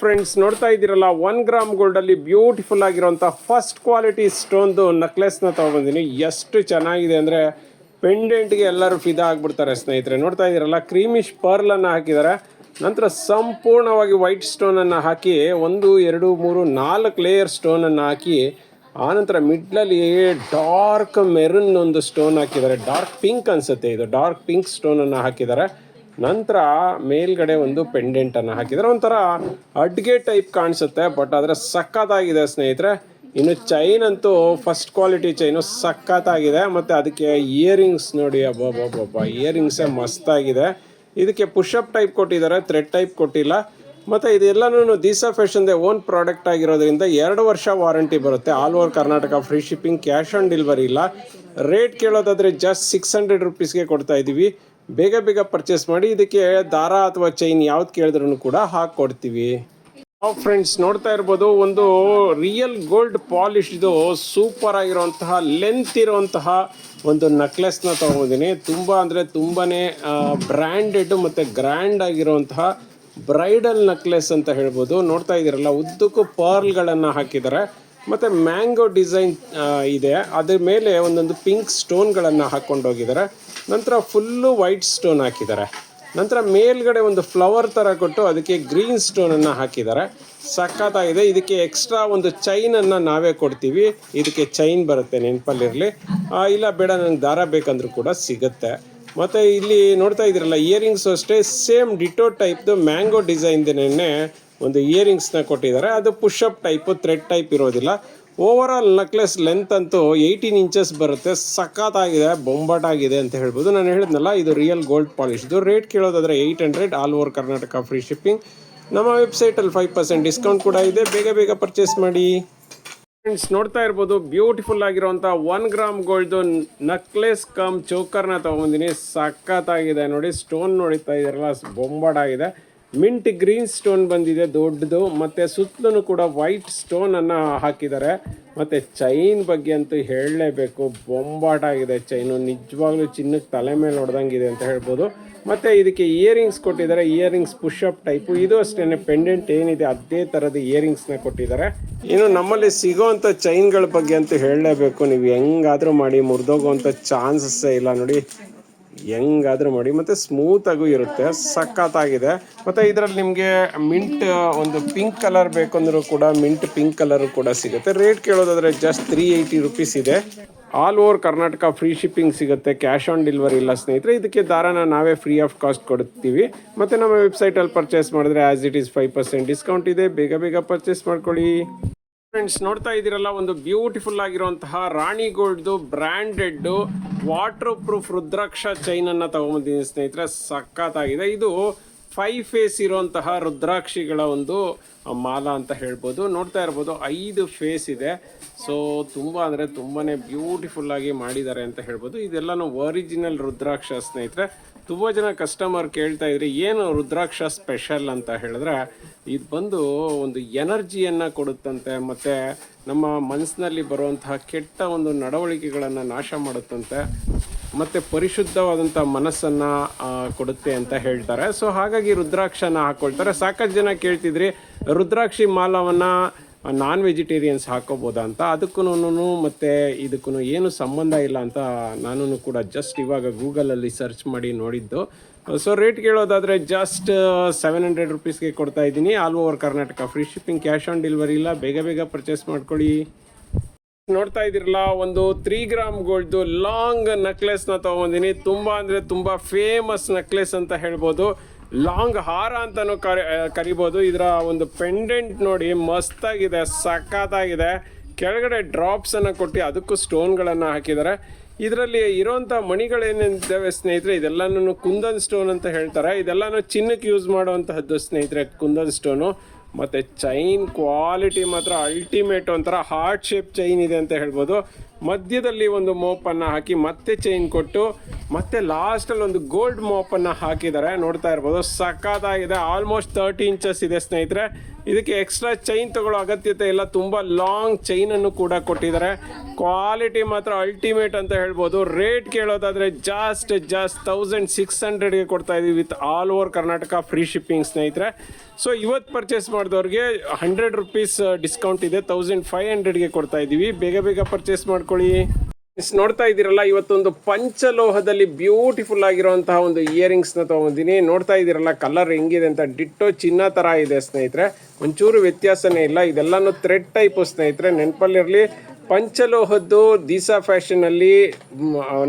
Friends, ನೋಡ್ತಾ ಇದ್ದೀರಲ್ಲ one gram gold ಅಲ್ಲಿ ಬ್ಯೂಟಿಫುಲ್ ಆಗಿರುವಂತ ಫಸ್ಟ್ ಕ್ವಾಲಿಟಿ ಸ್ಟೋನ್ದು ನೆಕ್ಲೆಸ್ನ ತಗೊಂಡಿದ್ದೀನಿ ಎಷ್ಟು ಚೆನ್ನಾಗಿದೆ ಅಂದ್ರೆ ಪೆಂಡೆಂಟ್ಗೆ ಎಲ್ಲರೂ ಫಿದಾ ಆಗ್ಬಿಡ್ತಾರೆ ಸ್ನೇಹಿತರೆ. ನೋಡ್ತಾ ಇದ್ದೀರಲ್ಲ ಕ್ರೀಮಿಶ್ ಪರ್ಲ್ ಅನ್ನ ಹಾಕಿದ್ದಾರೆ. ನಂತರ ಸಂಪೂರ್ಣವಾಗಿ ವೈಟ್ ಸ್ಟೋನ್ ಅನ್ನ ಹಾಕಿ, ಒಂದು, ಎರಡು, ಮೂರು, ನಾಲ್ಕು ಲೇಯರ್ ಸ್ಟೋನ್ ಅನ್ನ ಹಾಕಿ ಆನಂತರ ಮಿಡ್ಲಲ್ಲಿ ಡಾರ್ಕ್ ಮೆರೂನ್ ಒಂದು ಸ್ಟೋನ್ ಹಾಕಿದ್ದಾರೆ. ಡಾರ್ಕ್ ಪಿಂಕ್ ಅನ್ಸುತ್ತೆ ಇದು. ಡಾರ್ಕ್ ಪಿಂಕ್ ಸ್ಟೋನ್ ಅನ್ನ ಹಾಕಿದ್ದಾರೆ. ನಂತರ ಮೇಲ್ಗಡೆ ಒಂದು ಪೆಂಡೆಂಟ್ ಅನ್ನ ಹಾಕಿದ್ರೆ ಒಂಥರ ಅಡ್ಗೆ ಟೈಪ್ ಕಾಣಿಸುತ್ತೆ ಬಟ್ ಆದರೆ ಸಖತ್ತಾಗಿದೆ ಸ್ನೇಹಿತರೆ. ಇನ್ನು ಚೈನ್ ಅಂತೂ ಫಸ್ಟ್ ಕ್ವಾಲಿಟಿ ಚೈನು ಸಖತ್ತಾಗಿದೆ. ಮತ್ತೆ ಅದಕ್ಕೆ ಇಯರಿಂಗ್ಸ್ ನೋಡಿ ಅಬ್ಬಬ್ಬಬ್ಬ ಇಯರಿಂಗ್ಸೇ ಮಸ್ತಾಗಿದೆ. ಇದಕ್ಕೆ ಪುಷಪ್ ಟೈಪ್ ಕೊಟ್ಟಿದ್ದಾರೆ ಥ್ರೆಡ್ ಟೈಪ್ ಕೊಟ್ಟಿಲ್ಲ. ಮತ್ತು ಇದೆಲ್ಲನೂ ದಿಸಾ ಫ್ಯಾಷನ್ದೆ ಓನ್ ಪ್ರಾಡಕ್ಟ್ ಆಗಿರೋದ್ರಿಂದ ಎರಡು ವರ್ಷ ವಾರಂಟಿ ಬರುತ್ತೆ. All over Karnataka free shipping cash on delivery ಇಲ್ಲ. ರೇಟ್ ಕೇಳೋದಾದರೆ ಜಸ್ಟ್ ಸಿಕ್ಸ್ ಹಂಡ್ರೆಡ್ ರುಪೀಸ್ಗೆ ಕೊಡ್ತಾ ಇದ್ದೀವಿ ಬೇಗ ಬೇಗ ಪರ್ಚೇಸ್ ಮಾಡಿ ಇದಕ್ಕೆ ದಾರ ಅಥವಾ ಚೈನ್ ಯಾವ್ದು ಕೇಳಿದ್ರು ಕೂಡ ಹಾಕ್ಕೊಡ್ತೀವಿ ಫ್ರೆಂಡ್ಸ್ ನೋಡ್ತಾ ಇರ್ಬೋದು, ಒಂದು ರಿಯಲ್ ಗೋಲ್ಡ್ ಪಾಲಿಶ್ದು ಸೂಪರ್ ಆಗಿರುವಂತಹ ಲೆಂತ್ ಇರುವಂತಹ ಒಂದು ನೆಕ್ಲೆಸ್ನ ತೊಗೊಂಡಿದ್ದೀನಿ ತುಂಬ ಅಂದರೆ ತುಂಬಾ ಬ್ರ್ಯಾಂಡೆಡ್ ಮತ್ತು ಗ್ರ್ಯಾಂಡ್ ಆಗಿರುವಂತಹ ಬ್ರೈಡಲ್ ನೆಕ್ಲೆಸ್ ಅಂತ ಹೇಳ್ಬೋದು. ನೋಡ್ತಾ ಇದ್ದೀರಲ್ಲ, ಉದ್ದಕ್ಕೂ ಪರ್ಲ್ಗಳನ್ನು ಹಾಕಿದ್ದಾರೆ. ಮತ್ತು ಮ್ಯಾಂಗೋ ಡಿಸೈನ್ ಇದೆ. ಅದ್ರ ಮೇಲೆ ಒಂದೊಂದು ಪಿಂಕ್ ಸ್ಟೋನ್ಗಳನ್ನು ಹಾಕ್ಕೊಂಡು ಹೋಗಿದ್ದಾರೆ ನಂತರ ಫುಲ್ಲು ವೈಟ್ ಸ್ಟೋನ್ ಹಾಕಿದ್ದಾರೆ. ನಂತರ ಮೇಲ್ಗಡೆ ಒಂದು ಫ್ಲವರ್ ಥರ ಕೊಟ್ಟು ಅದಕ್ಕೆ ಗ್ರೀನ್ ಸ್ಟೋನನ್ನು ಹಾಕಿದ್ದಾರೆ. ಸಖತ್ತಾಗಿದೆ. ಇದಕ್ಕೆ ಎಕ್ಸ್ಟ್ರಾ ಒಂದು ಚೈನನ್ನು ನಾವೇ ಕೊಡ್ತೀವಿ. ಇದಕ್ಕೆ ಚೈನ್ ಬರುತ್ತೆ, ನೆನಪಲ್ಲಿರಲಿ. ಇಲ್ಲ ಬೇಡ ನನಗೆ ದಾರ ಬೇಕಂದ್ರೂ ಕೂಡ ಸಿಗುತ್ತೆ. ಮತ್ತು ಇಲ್ಲಿ ನೋಡ್ತಾ ಇದ್ದೀರಲ್ಲ, ಇಯರಿಂಗ್ಸು ಅಷ್ಟೇ ಸೇಮ್ ಡಿಟೋ ಟೈಪ್ದು ಮ್ಯಾಂಗೋ ಡಿಸೈನ್ದೇನೆ ಒಂದು ಇಯರಿಂಗ್ಸ್ನ ಕೊಟ್ಟಿದ್ದಾರೆ. ಅದು push up type thread type ಇರೋದಿಲ್ಲ. ಓವರ್ ಆಲ್ ನೆಕ್ಲೆಸ್ ಲೆಂತ್ ಅಂತೂ ಏಯ್ಟೀನ್ ಇಂಚಸ್ ಬರುತ್ತೆ. ಸಖತ್ತಾಗಿದೆ, ಬೊಂಬಾಟಾಗಿದೆ ಅಂತ ಹೇಳ್ಬೋದು. ನಾನು ಹೇಳಿದ್ನಲ್ಲ, ಇದು ರಿಯಲ್ ಗೋಲ್ಡ್ ಪಾಲಿಶ್ದು rate ಕೇಳೋದಾದರೆ eight hundred all over Karnataka free shipping ನಮ್ಮ ವೆಬ್ಸೈಟಲ್ಲಿ ಫೈವ್ ಪರ್ಸೆಂಟ್ ಡಿಸ್ಕೌಂಟ್ ಕೂಡ ಇದೆ. ಬೇಗ ಬೇಗ ಪರ್ಚೇಸ್ ಮಾಡಿ. ಫ್ರೆಂಡ್ಸ್ ನೋಡ್ತಾ ಇರ್ಬೋದು ಬ್ಯೂಟಿಫುಲ್ ಆಗಿರುವಂಥ one gram gold necklace come ಚೋಕರ್ನ ತೊಗೊಂಬಂದಿನಿ. ಸಖತ್ತಾಗಿದೆ ನೋಡಿ ಸ್ಟೋನ್ ನೋಡಿತಾ ಇದ್ದಾರಲ್ಲ ಬೊಂಬಾಡಾಗಿದೆ ಮಿಂಟ್ ಗ್ರೀನ್ ಸ್ಟೋನ್ ಬಂದಿದೆ, ದೊಡ್ಡದು, ಮತ್ತು ಸುತ್ತಲೂ ಕೂಡ ವೈಟ್ ಸ್ಟೋನನ್ನು ಹಾಕಿದ್ದಾರೆ. ಮತ್ತು ಚೈನ್ ಬಗ್ಗೆ ಅಂತೂ ಹೇಳಲೇಬೇಕು. ಬೊಂಬಾಟಾಗಿದೆ ಚೈನು. ನಿಜವಾಗ್ಲೂ ಚಿನ್ನಕ್ಕೆ ತಲೆ ಮೇಲೆ ಹೊಡೆದಂಗಿದೆ ಅಂತ ಹೇಳ್ಬೋದು. ಮತ್ತು ಇದಕ್ಕೆ ಇಯರಿಂಗ್ಸ್ ಕೊಟ್ಟಿದ್ದಾರೆ. ಇಯರಿಂಗ್ಸ್ ಪುಷಪ್ ಟೈಪು ಇದು ಅಷ್ಟೇ ಪೆಂಡೆಂಟ್ ಏನಿದೆ, ಅದೇ ಥರದ ಇಯರಿಂಗ್ಸ್ನ ಕೊಟ್ಟಿದ್ದಾರೆ. ಇನ್ನು ನಮ್ಮಲ್ಲಿ ಸಿಗೋವಂಥ ಚೈನ್ಗಳ ಬಗ್ಗೆ ಅಂತೂ ಹೇಳಲೇಬೇಕು. ನೀವು ಹೆಂಗಾದರೂ ಮಾಡಿ ಮುರಿದೋಗೋವಂಥ ಚಾನ್ಸಸ್ಸೇ ಇಲ್ಲ ನೋಡಿ. ಹೆಂಗಾದ್ರೂ ಮಾಡಿ, ಮತ್ತೆ ಸ್ಮೂತ್ ಆಗೂ ಇರುತ್ತೆ, ಸಖತ್ತಾಗಿದೆ. ಮತ್ತೆ ಇದರಲ್ಲಿ ನಿಮಗೆ ಮಿಂಟ್ ಒಂದು ಪಿಂಕ್ ಕಲರ್ ಬೇಕಂದ್ರೂ ಕೂಡ ಮಿಂಟ್ ಪಿಂಕ್ ಕಲರ್ ಕೂಡ ಸಿಗುತ್ತೆ. ರೇಟ್ ಕೇಳೋದಾದ್ರೆ ಜಸ್ಟ್ ತ್ರೀ ಏಯ್ಟಿ ರುಪೀಸ್ ಇದೆ. All over Karnataka free shipping ಸಿಗುತ್ತೆ ಕ್ಯಾಶ್ ಆನ್ ಡೆಲಿವರಿ ಇಲ್ಲ ಸ್ನೇಹಿತರೆ. ಇದಕ್ಕೆ ದಾರನ ನಾವೇ ಫ್ರೀ ಆಫ್ ಕಾಸ್ಟ್ ಕೊಡ್ತೀವಿ. ಮತ್ತು ನಮ್ಮ ವೆಬ್ಸೈಟಲ್ಲಿ ಪರ್ಚೇಸ್ ಮಾಡಿದ್ರೆ as it is five percent discount ಇದೆ. ಬೇಗ ಬೇಗ ಪರ್ಚೇಸ್ ಮಾಡ್ಕೊಳ್ಳಿ. ಫ್ರೆಂಡ್ಸ್ ನೋಡ್ತಾ ಇದ್ದೀರಲ್ಲ, ಒಂದು ಬ್ಯೂಟಿಫುಲ್ ಆಗಿರುವಂತಹ ರಾಣಿ ಗೋಲ್ಡ್ದು branded waterproof rudraksha chain ಅನ್ನ ತಗೊಂಬಂದಿದ್ದೀನಿ ಸ್ನೇಹಿತರೆ. ಸಖತ್ತಾಗಿದೆ. ಇದು ಫೈವ್ ಫೇಸ್ ಇರುವಂತಹ ರುದ್ರಾಕ್ಷಿಗಳ ಒಂದು ಮಾಲ ಅಂತ ಹೇಳ್ಬೋದು. ನೋಡ್ತಾ ಇರ್ಬೋದು, ಐದು ಫೇಸ್ ಇದೆ. ಸೊ ತುಂಬ ಅಂದರೆ ತುಂಬಾ ಬ್ಯೂಟಿಫುಲ್ ಆಗಿ ಮಾಡಿದ್ದಾರೆ ಅಂತ ಹೇಳ್ಬೋದು. ಇದೆಲ್ಲನೂ ಒರಿಜಿನಲ್ ರುದ್ರಾಕ್ಷ ಸ್ನೇಹಿತರೆ. ತುಂಬ ಜನ ಕಸ್ಟಮರ್ ಕೇಳ್ತಾ ಇದ್ರೆ, ಏನು ರುದ್ರಾಕ್ಷ ಸ್ಪೆಷಲ್ ಅಂತ ಹೇಳಿದ್ರೆ, ಇದು ಬಂದು ಒಂದು ಎನರ್ಜಿಯನ್ನು ಕೊಡುತ್ತಂತೆ, ಮತ್ತು ನಮ್ಮ ಮನಸ್ಸಿನಲ್ಲಿ ಬರುವಂತಹ ಕೆಟ್ಟ ಒಂದು ನಡವಳಿಕೆಗಳನ್ನು ನಾಶ ಮಾಡುತ್ತಂತೆ. ಮತ್ತು ಪರಿಶುದ್ಧವಾದಂಥ ಮನಸ್ಸನ್ನು ಕೊಡುತ್ತೆ ಅಂತ ಹೇಳ್ತಾರೆ. ಸೊ ಹಾಗಾಗಿ ರುದ್ರಾಕ್ಷನ ಹಾಕ್ಕೊಳ್ತಾರೆ ಸಾಕಷ್ಟು ಜನ ಕೇಳ್ತಿದ್ರಿ, ರುದ್ರಾಕ್ಷಿ ಮಾಲವನ್ನು ನಾನ್ ವೆಜಿಟೇರಿಯನ್ಸ್ ಹಾಕೋಬೋದಾ ಅಂತ. ಅದಕ್ಕೂ ಮತ್ತು ಇದಕ್ಕೂ ಏನು ಸಂಬಂಧ ಇಲ್ಲ ಅಂತ ನಾನು ಕೂಡ ಜಸ್ಟ್ ಇವಾಗ ಗೂಗಲಲ್ಲಿ ಸರ್ಚ್ ಮಾಡಿ ನೋಡಿದ್ದು. ಸೊ ರೇಟ್ ಕೇಳೋದಾದರೆ ಜಸ್ಟ್ ಸೆವೆನ್ ಹಂಡ್ರೆಡ್ ರುಪೀಸ್ಗೆ ಕೊಡ್ತಾ ಇದ್ದೀನಿ. All over Karnataka free shipping cash on delivery ಇಲ್ಲ. ಬೇಗ ಬೇಗ ಪರ್ಚೇಸ್ ಮಾಡ್ಕೊಳ್ಳಿ. ನೋಡ್ತಾ ಇದ್ದೀರಲ್ಲ, ಒಂದು ತ್ರೀ ಗ್ರಾಮ್ ಗೋಲ್ಡ್ದು ಲಾಂಗ್ ನೆಕ್ಲೆಸ್ನ ತೊಗೊಂಡಿನಿ ತುಂಬ ಅಂದರೆ ತುಂಬ ಫೇಮಸ್ ನೆಕ್ಲೆಸ್ ಅಂತ ಹೇಳ್ಬೋದು. ಲಾಂಗ್ ಹಾರ ಅಂತಲೂ ಕರಿ ಕರಿಬೋದು. ಇದರ ಒಂದು ಪೆಂಡೆಂಟ್ ನೋಡಿ ಮಸ್ತಾಗಿದೆ, ಸಖತ್ತಾಗಿದೆ. ಕೆಳಗಡೆ ಡ್ರಾಪ್ಸನ್ನು ಕೊಟ್ಟು ಅದಕ್ಕೂ ಸ್ಟೋನ್ಗಳನ್ನು ಹಾಕಿದ್ದಾರೆ. ಇದರಲ್ಲಿ ಇರೋಂಥ ಮಣಿಗಳೇನಿದ್ದಾವೆ ಸ್ನೇಹಿತರೆ, ಇದೆಲ್ಲನೂ ಕುಂದನ್ ಸ್ಟೋನ್ ಅಂತ ಹೇಳ್ತಾರೆ. ಇದೆಲ್ಲನೂ ಚಿನ್ನಕ್ಕೆ ಯೂಸ್ ಮಾಡುವಂತಹದ್ದು ಸ್ನೇಹಿತರೆ, ಕುಂದನ್ ಸ್ಟೋನು ಮತ್ತು ಚೈನ್ ಕ್ವಾಲಿಟಿ ಮಾತ್ರ ಅಲ್ಟಿಮೇಟ್ ಒಂಥರ ಹಾರ್ಟ್ ಶೇಪ್ ಚೈನ್ ಇದೆ ಅಂತ ಹೇಳ್ಬೋದು. ಮಧ್ಯದಲ್ಲಿ ಒಂದು ಮೋಪನ್ನು ಹಾಕಿ ಮತ್ತೆ ಚೈನ್ ಕೊಟ್ಟು, ಮತ್ತೆ ಲಾಸ್ಟಲ್ಲಿ ಒಂದು ಗೋಲ್ಡ್ ಮೋಪನ್ನು ಹಾಕಿದ್ದಾರೆ. ನೋಡ್ತಾ ಇರ್ಬೋದು, ಸಖತ್ತಾಗಿದೆ. ಆಲ್ಮೋಸ್ಟ್ ತರ್ಟಿ ಇಂಚಸ್ ಇದೆ ಸ್ನೇಹಿತರೆ. ಇದಕ್ಕೆ ಎಕ್ಸ್ಟ್ರಾ ಚೈನ್ ತಗೊಳ್ಳೋ ಅಗತ್ಯತೆ ಇಲ್ಲ. ತುಂಬ ಲಾಂಗ್ ಚೈನನ್ನು ಕೂಡ ಕೊಟ್ಟಿದ್ದಾರೆ. ಕ್ವಾಲಿಟಿ ಮಾತ್ರ ಅಲ್ಟಿಮೇಟ್ ಅಂತ ಹೇಳ್ಬೋದು. ರೇಟ್ ಕೇಳೋದಾದರೆ ಜಾಸ್ಟ್ ಜಾಸ್ಟ್ ತೌಸಂಡ್ ಸಿಕ್ಸ್ ಹಂಡ್ರೆಡ್ಗೆ ಕೊಡ್ತಾ ಇದೀವಿ with all over Karnataka free shipping ಸ್ನೇಹಿತರೆ. ಸೊ ಇವತ್ತು ಪರ್ಚೇಸ್ ಮಾಡಿದವ್ರಿಗೆ ಹಂಡ್ರೆಡ್ ರುಪೀಸ್ ಡಿಸ್ಕೌಂಟ್ ಇದೆ. ತೌಸಂಡ್ ಫೈವ್ ಹಂಡ್ರೆಡ್ಗೆ ಕೊಡ್ತಾ ಇದ್ದೀವಿ ಬೇಗ ಬೇಗ ಪರ್ಚೇಸ್ ಮಾಡ್ಕೊಳ್ಳಿ. ನೋಡ್ತಾ ಇದ್ದೀರಲ್ಲ, ಇವತ್ತೊಂದು ಪಂಚಲೋಹದಲ್ಲಿ ಬ್ಯೂಟಿಫುಲ್ ಆಗಿರುವಂತಹ ಒಂದು ಇಯರಿಂಗ್ಸ್ನ ತಗೊಂಡಿದ್ದೀನಿ ನೋಡ್ತಾ ಇದ್ದೀರಲ್ಲ ಕಲರ್ ಹೆಂಗಿದೆ ಅಂತ, ಡಿಟ್ಟೋ ಚಿನ್ನ ಥರ ಇದೆ ಸ್ನೇಹಿತರೆ. ಒಂಚೂರು ವ್ಯತ್ಯಾಸನೇ ಇಲ್ಲ, ಇದೆಲ್ಲಾನು ಥ್ರೆಡ್ ಟೈಪು ಸ್ನೇಹಿತರೆ. ನೆನಪಲ್ಲಿರಲಿ, ಪಂಚಲೋಹದ್ದು ದೀಸಾ ಫ್ಯಾಷನಲ್ಲಿ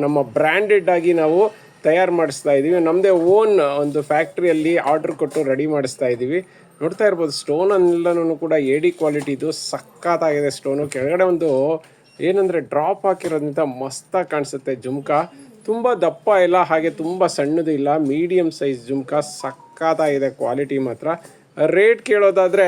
ನಮ್ಮ ಬ್ರ್ಯಾಂಡೆಡ್ ಆಗಿ ನಾವು ತಯಾರು ಮಾಡಿಸ್ತಾ ಇದ್ದೀವಿ. ನಮ್ಮದೇ ಓನ್ ಒಂದು ಫ್ಯಾಕ್ಟ್ರಿಯಲ್ಲಿ ಆರ್ಡರ್ ಕೊಟ್ಟು ರೆಡಿ ಮಾಡಿಸ್ತಾ ಇದ್ದೀವಿ. ನೋಡ್ತಾ ಇರ್ಬೋದು ಸ್ಟೋನ್ ಅನ್ನೆಲ್ಲನೂ ಕೂಡ ಎಡಿ ಕ್ವಾಲಿಟಿ ಇದು ಸಖತ್ತಾಗಿದೆ ಸ್ಟೋನು ಕೆಳಗಡೆ ಒಂದು ಏನಂದರೆ ಡ್ರಾಪ್ ಹಾಕಿರೋದ್ರಿಂದ ಮಸ್ತಾಗಿ ಕಾಣಿಸುತ್ತೆ ಜುಮ್ಕ. ತುಂಬ ದಪ್ಪ ಇಲ್ಲ, ಹಾಗೆ ತುಂಬ ಸಣ್ಣದು ಇಲ್ಲ ಮೀಡಿಯಮ್ ಸೈಜ್ ಜುಮ್ಕ ಇದೆ ಕ್ವಾಲಿಟಿ ಮಾತ್ರ. ರೇಟ್ ಕೇಳೋದಾದರೆ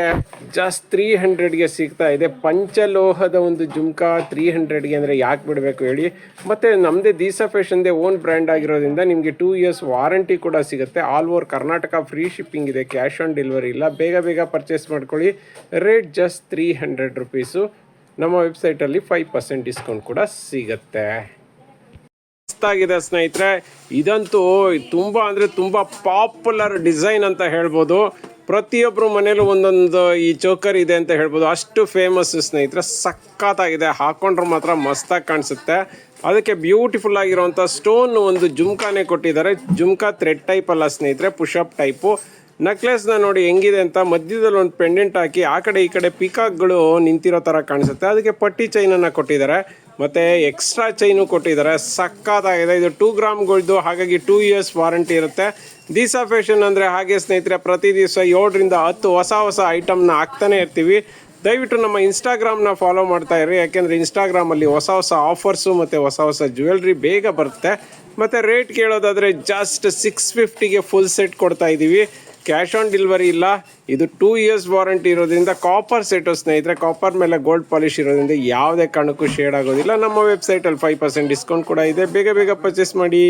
ಜಸ್ಟ್ ತ್ರೀ ಹಂಡ್ರೆಡ್ಗೆ ಸಿಗ್ತಾ ಇದೆ. ಪಂಚಲೋಹದ ಒಂದು ಜುಮ್ಕ ತ್ರೀ ಹಂಡ್ರೆಡ್ಗೆ ಅಂದರೆ ಯಾಕೆ ಬಿಡಬೇಕು ಹೇಳಿ. ಮತ್ತು ನಮ್ಮದೇ ದೀಸಾ ಫ್ಯಾಷನ್ದೇ ಓನ್ ಬ್ರ್ಯಾಂಡ್ ಆಗಿರೋದ್ರಿಂದ ನಿಮಗೆ ಟೂ ಇಯರ್ಸ್ ವಾರಂಟಿ ಕೂಡ ಸಿಗುತ್ತೆ. All over Karnataka free shipping ಇದೆ ಕ್ಯಾಶ್ ಆನ್ ಡೆಲಿವರಿ ಇಲ್ಲ. ಬೇಗ ಬೇಗ ಪರ್ಚೇಸ್ ಮಾಡ್ಕೊಳ್ಳಿ. Rate just three hundred rupees ನಮ್ಮ ವೆಬ್ಸೈಟಲ್ಲಿ ಫೈವ್ ಪರ್ಸೆಂಟ್ ಡಿಸ್ಕೌಂಟ್ ಕೂಡ ಸಿಗುತ್ತೆ. ಮಸ್ತಾಗಿದೆ ಸ್ನೇಹಿತರೆ. ಇದಂತೂ ತುಂಬ ಅಂದರೆ ತುಂಬ ಪಾಪ್ಯುಲರ್ ಡಿಸೈನ್ ಅಂತ ಹೇಳ್ಬೋದು. ಪ್ರತಿಯೊಬ್ಬರು ಮನೇಲೂ ಒಂದೊಂದು ಈ ಚೋಕರ್ ಇದೆ ಅಂತ ಹೇಳ್ಬೋದು. ಅಷ್ಟು ಫೇಮಸ್ ಸ್ನೇಹಿತರೆ. ಸಖತ್ತಾಗಿದೆ. ಹಾಕೊಂಡ್ರೆ ಮಾತ್ರ ಮಸ್ತಾಗಿ ಕಾಣಿಸುತ್ತೆ. ಅದಕ್ಕೆ ಬ್ಯೂಟಿಫುಲ್ ಆಗಿರುವಂಥ ಸ್ಟೋನ್ ಒಂದು ಜುಮ್ಕಾನೇ ಕೊಟ್ಟಿದ್ದಾರೆ. ಜುಮ್ಕಾ ಥ್ರೆಡ್ ಟೈಪ್ ಅಲ್ಲ ಸ್ನೇಹಿತರೆ. ಪುಷಪ್ ಟೈಪು ನೆಕ್ಲೆಸ್ನ ನೋಡಿ ಹೆಂಗಿದೆ ಅಂತ ಮಧ್ಯದಲ್ಲಿ ಒಂದು ಪೆಂಡೆಂಟ್ ಹಾಕಿ ಆ ಕಡೆ ಈ ಕಡೆ ಪಿಕಾಕ್ಗಳು ನಿಂತಿರೋ ಥರ ಕಾಣಿಸುತ್ತೆ. ಅದಕ್ಕೆ ಪಟ್ಟಿ ಚೈನನ್ನು ಕೊಟ್ಟಿದ್ದಾರೆ. ಮತ್ತು ಎಕ್ಸ್ಟ್ರಾ ಚೈನು ಕೊಟ್ಟಿದ್ದಾರೆ. ಸಕ್ಕತ್ತಾಗಿದೆ. ಇದು ಟೂ ಗ್ರಾಮ್ಗಳ್ದು ಹಾಗಾಗಿ ಟೂ ಇಯರ್ಸ್ ವಾರಂಟಿ ಇರುತ್ತೆ. ದೀಸಾ ಫ್ಯಾಷನ್ ಅಂದರೆ ಹಾಗೆ ಸ್ನೇಹಿತರೆ, ಪ್ರತಿ ದಿವಸ ಏಳರಿಂದ ಹತ್ತು ಹೊಸ ಹೊಸ ಐಟಮ್ನ ಹಾಕ್ತಾನೆ ಇರ್ತೀವಿ. ದಯವಿಟ್ಟು ನಮ್ಮ ಇನ್ಸ್ಟಾಗ್ರಾಮ್ನ ಫಾಲೋ ಮಾಡ್ತಾ ಇರಿ ಯಾಕೆಂದರೆ ಇನ್ಸ್ಟಾಗ್ರಾಮಲ್ಲಿ ಹೊಸ ಹೊಸ ಆಫರ್ಸು ಮತ್ತು ಹೊಸ ಹೊಸ ಜ್ಯುವೆಲ್ರಿ ಬೇಗ ಬರುತ್ತೆ. ಮತ್ತು ರೇಟ್ ಕೇಳೋದಾದರೆ ಜಸ್ಟ್ ಸಿಕ್ಸ್ ಫಿಫ್ಟಿಗೆ ಫುಲ್ ಸೆಟ್ ಕೊಡ್ತಾ ಇದ್ದೀವಿ ಕ್ಯಾಶ್ ಆನ್ ಡೆಲಿವರಿ ಇಲ್ಲ. ಇದು ಟೂ ಇಯರ್ಸ್ ವಾರಂಟಿ ಇರೋದ್ರಿಂದ ಕಾಪರ್ ಸೆಟು ಸ್ನೇಹಿತರೆ ಕಾಪರ್ ಮೇಲೆ ಗೋಲ್ಡ್ ಪಾಲಿಶ್ ಇರೋದ್ರಿಂದ ಯಾವುದೇ ಕಾರಣಕ್ಕೂ ಶೇಡ್ ಆಗೋದಿಲ್ಲ. ನಮ್ಮ ವೆಬ್ಸೈಟಲ್ಲಿ ಫೈವ್ ಪರ್ಸೆಂಟ್ ಡಿಸ್ಕೌಂಟ್ ಕೂಡ ಇದೆ. ಬೇಗ ಬೇಗ ಪರ್ಚೇಸ್ ಮಾಡಿ.